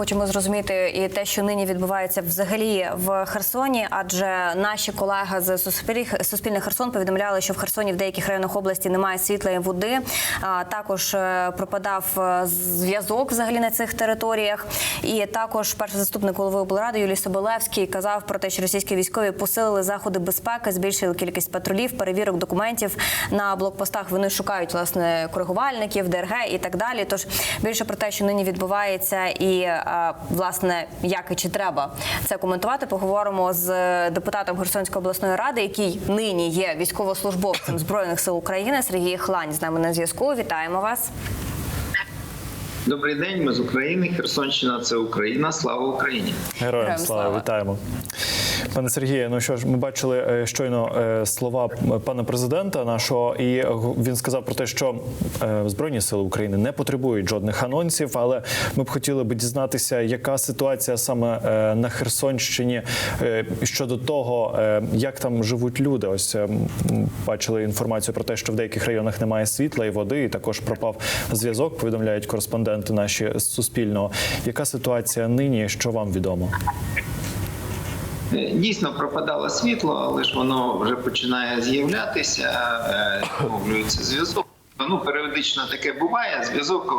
хочемо зрозуміти і те, що нині відбувається взагалі в Херсоні, адже наші колеги з Суспільних Херсон повідомляли, що в Херсоні в деяких районах області немає світла і води. А також е, пропадав е, зв'язок взагалі на цих територіях. І також перший заступник голови облради Юлій Соболевський казав про те, що російські військові посилили заходи безпеки, збільшили кількість патрулів, перевірок документів на блокпостах. Вони шукають власне коригувальників, ДРГ і так далі. Тож більше про те, що нині відбувається, і е, власне як і чи треба це коментувати, поговоримо з депутатом Херсонської обласної ради, який нині є військовослужбовцем збройних сил України. Сергій Хлань з нами на зв'язку. Вітаємо вас. Добрий день, ми з України. Херсонщина це Україна. Слава Україні! Героям Героям слава, слава. вітаємо. Пане Сергію, ну що ж, ми бачили е, щойно е, слова пана президента нашого, і він сказав про те, що е, Збройні сили України не потребують жодних анонсів, але ми б хотіли би дізнатися, яка ситуація саме на Херсонщині щодо того, як там живуть люди. Ось бачили інформацію про те, що в деяких районах немає світла і води, і також пропав зв'язок. Повідомляють кореспонденти наші з Суспільного. Яка ситуація нині? Що вам відомо? Дійсно пропадало світло, але ж воно вже починає з'являтися, е, відновлюється зв'язок. Ну, періодично таке буває. Зв'язок,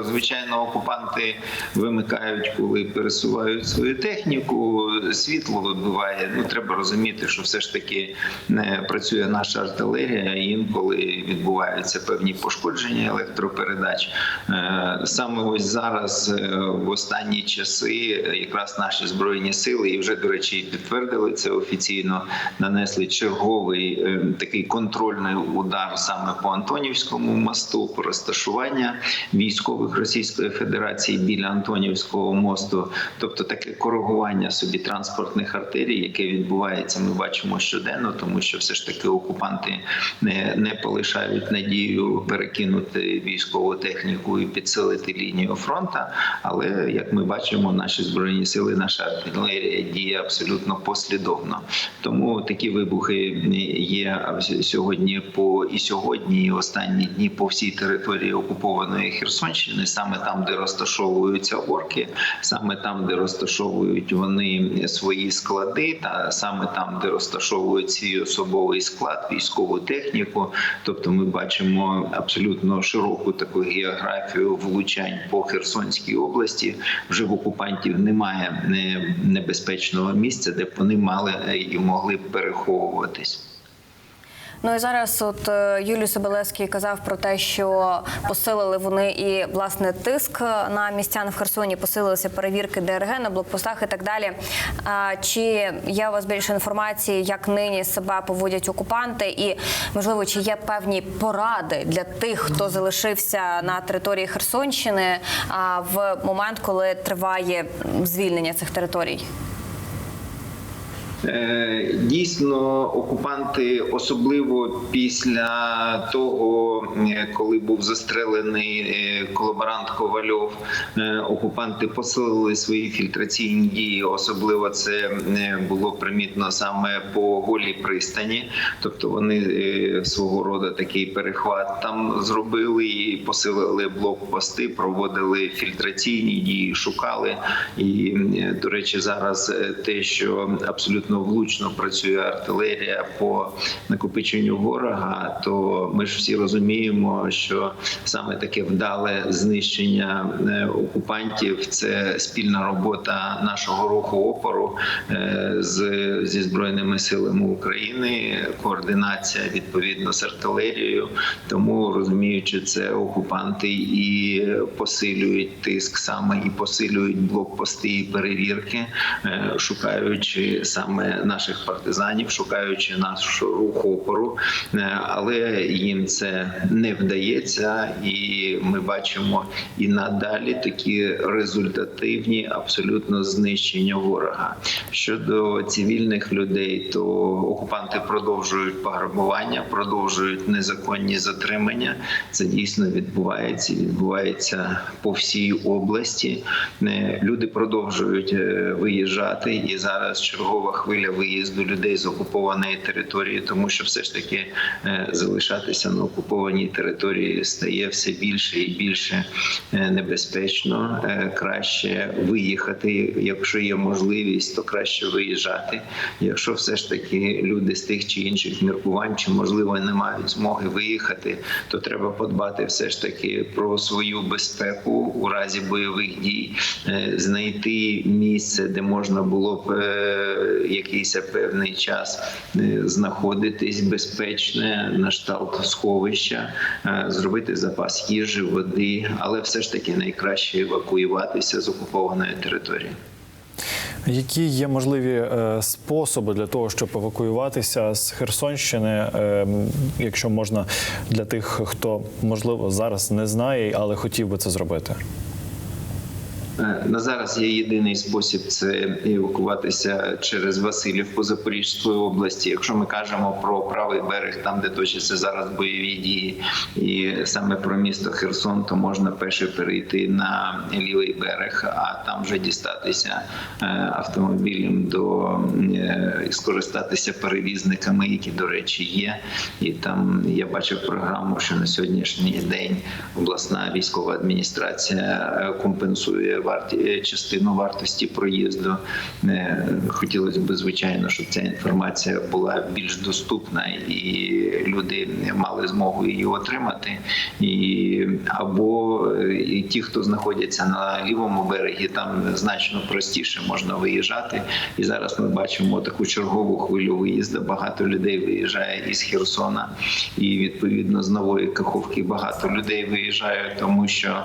е, звичайно, окупанти вимикають, коли пересувають свою техніку. Світло вибиває. Ну, треба розуміти, що все ж таки не працює наша артилерія. Інколи відбуваються певні пошкодження електропередач. Е, Саме ось зараз, е, в останні часи, якраз наші збройні сили, і вже до речі, підтвердили це офіційно, нанесли черговий такий контрольний удар саме по Антонівському мосту, по розташування військових Російської Федерації біля Антонівського мосту, тобто таке коригування собі транспортних артерій, яке відбувається, ми бачимо щоденно, тому що все ж таки окупанти не, не полишають надію перекинути військову техніку і підсилити лінію фронту. Але як ми бачимо, наші збройні сили, наша артилерія діє абсолютно послідовно. Тому такі вибухи є сьогодні по і сьогодні, і останні дні по всій території окупованої Херсонщини, саме там, де розташовуються орки, саме там, де розташовують вони свої склади, та саме там, де розташовують свій особовий склад, військову техніку. Тобто, ми бачимо абсолютно широку таку географію влучань по Херсонській області. Вже в окупантів немає небезпечного місця, де б вони мали і могли б переховуватись. Ну і зараз, от е, Юлій Соболевський казав про те, що посилили вони і власне тиск на містян в Херсоні, посилилися перевірки ДРГ на блокпостах і так далі. А, чи є у вас більше інформації, як нині себе поводять окупанти, і можливо, чи є певні поради для тих, хто залишився на території Херсонщини а, в момент, коли триває звільнення цих територій? Е, Дійсно, окупанти, особливо після того, е, коли був застрелений е, колаборант Ковальов, окупанти посилили свої фільтраційні дії. Особливо це було примітно саме по голій пристані. Тобто вони свого роду такий перехват там зробили і посилили блокпости, проводили фільтраційні дії, шукали. І до речі, зараз те, що абсолютно влучно працює артилерія по накопиченню ворога, то ми ж всі розуміємо, що саме таке вдале знищення е, окупантів це спільна робота нашого руху опору е, з зі збройними силами України, координація відповідно з артилерією. Тому розуміючи це, окупанти і посилюють тиск саме і посилюють блокпости і перевірки, е, шукаючи саме наших партизанів, шукаючи нашу опору, Е, але їм це не вдається, і ми бачимо і надалі такі результативні абсолютно знищення ворога. Щодо цивільних людей, то окупанти продовжують пограбування, продовжують незаконні затримання. Це дійсно відбувається. Відбувається по всій області. Е, Люди продовжують е, виїжджати, і зараз чергова хвиля виїзду людей з окупованої території, тому що все ж таки е, залишатися на окупованій території стає все більше і більше е, небезпечно. Е, Краще виїхати, якщо є можливість, то краще виїжджати. Якщо все ж таки люди з тих чи інших міркувань, чи можливо не мають змоги виїхати, то треба подбати все ж таки про свою безпеку у разі бойових дій, знайти місце, де можна було б якийсь певний час е, знаходитись безпечне на шталт сховища, е, зробити запас їжі, води, але все ж таки найкраще евакуюватися з окупованої території. Які є можливі е, способи для того, щоб евакуюватися з Херсонщини, якщо можна для тих, хто можливо зараз не знає, але хотів би це зробити? Е, На зараз є єдиний спосіб це евакуватися через Васильів по Запорізької області. Якщо ми кажемо про правий берег, там де точаться зараз бойові дії, і саме про місто Херсон, то можна перше перейти на лівий берег, а там вже дістатися е, автомобілем до е, скористатися перевізниками, які, до речі, є. І там я бачив програму, що на сьогоднішній день обласна військова адміністрація компенсує варті е, частину вартості проїзду. Е, Хотілося б, звичайно, щоб ця інформація була більш доступна і люди мали змогу її отримати. І або е, і ті, хто знаходяться на лівому берегі, там значно простіше можна виїжджати. І зараз ми бачимо таку чергову хвилю виїзду. Багато людей виїжджає із Херсона, і відповідно з нової Каховки багато людей виїжджає, тому що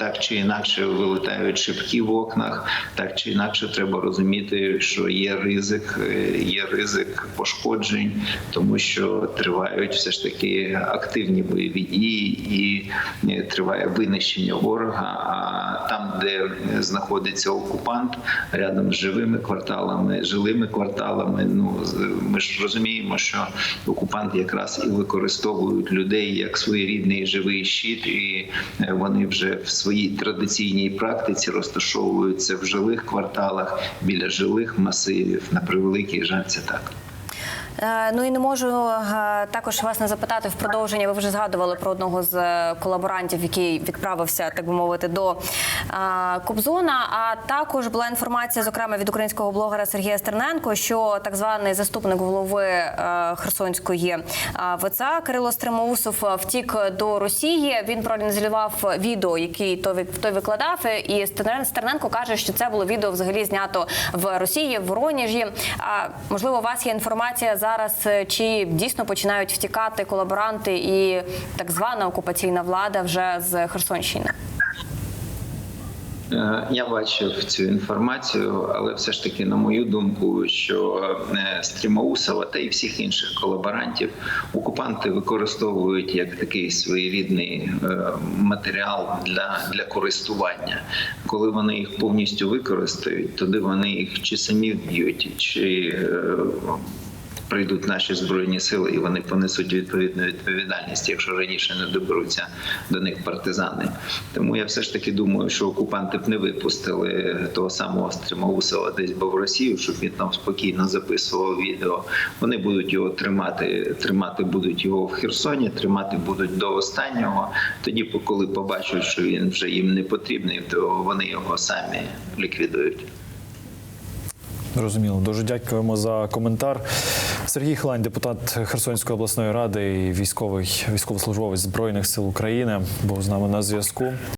так чи інакше вилетають шибки в окнах, так чи інакше треба розуміти, що є ризик, е, є ризик пошкоджень, тому що тривають все ж таки активні бойові дії і е, триває винищення ворога. А там, де знаходиться окупант, рядом з живими кварталами, жилими кварталами. Ну ми ж розуміємо, що окупант якраз і використовують людей як своєрідний живий щит, і е, вони вже в своїй традиційній практиці розташовуються в жилих кварталах біля жилих масивів. На превеликий жаль, це так. Е, Ну і не можу е, також вас не запитати в продовження. Ви вже згадували про одного з е, колаборантів, який відправився, так би мовити, до Кобзона. А також була інформація, зокрема від українського блогера Сергія Стерненко, що так званий заступник голови Херсонської ВЦА Кирило Стримоусов втік до Росії. Він проаналізував відео, який той ви- той викладав. І Стернен- Стерненко каже, що це було відео взагалі знято в Росії, в Воронежі. Можливо, у вас є інформація зараз, е, чи дійсно починають втікати колаборанти і так звана окупаційна влада вже з Херсонщини? Е, Я бачив цю інформацію, але все ж таки, на мою думку, що е, Стрімоусова та й всіх інших колаборантів окупанти використовують як такий своєрідний матеріал для, для користування. Коли вони їх повністю використають, тоді вони їх чи самі вб'ють, чи прийдуть наші збройні сили, і вони понесуть відповідну відповідальність, якщо раніше не доберуться до них партизани. Тому я все ж таки думаю, що окупанти б не випустили того самого Стримоусова десь би в Росію, щоб він там спокійно записував відео. Вони будуть його тримати, тримати будуть його в Херсоні, тримати будуть до останнього. Тоді, коли побачать, що він вже їм не потрібний, то вони його самі ліквідують. Зрозуміло. Дуже дякуємо за коментар. Сергій Хлань, депутат Херсонської обласної ради і військовий військовослужбовець збройних сил України, був з нами на зв'язку.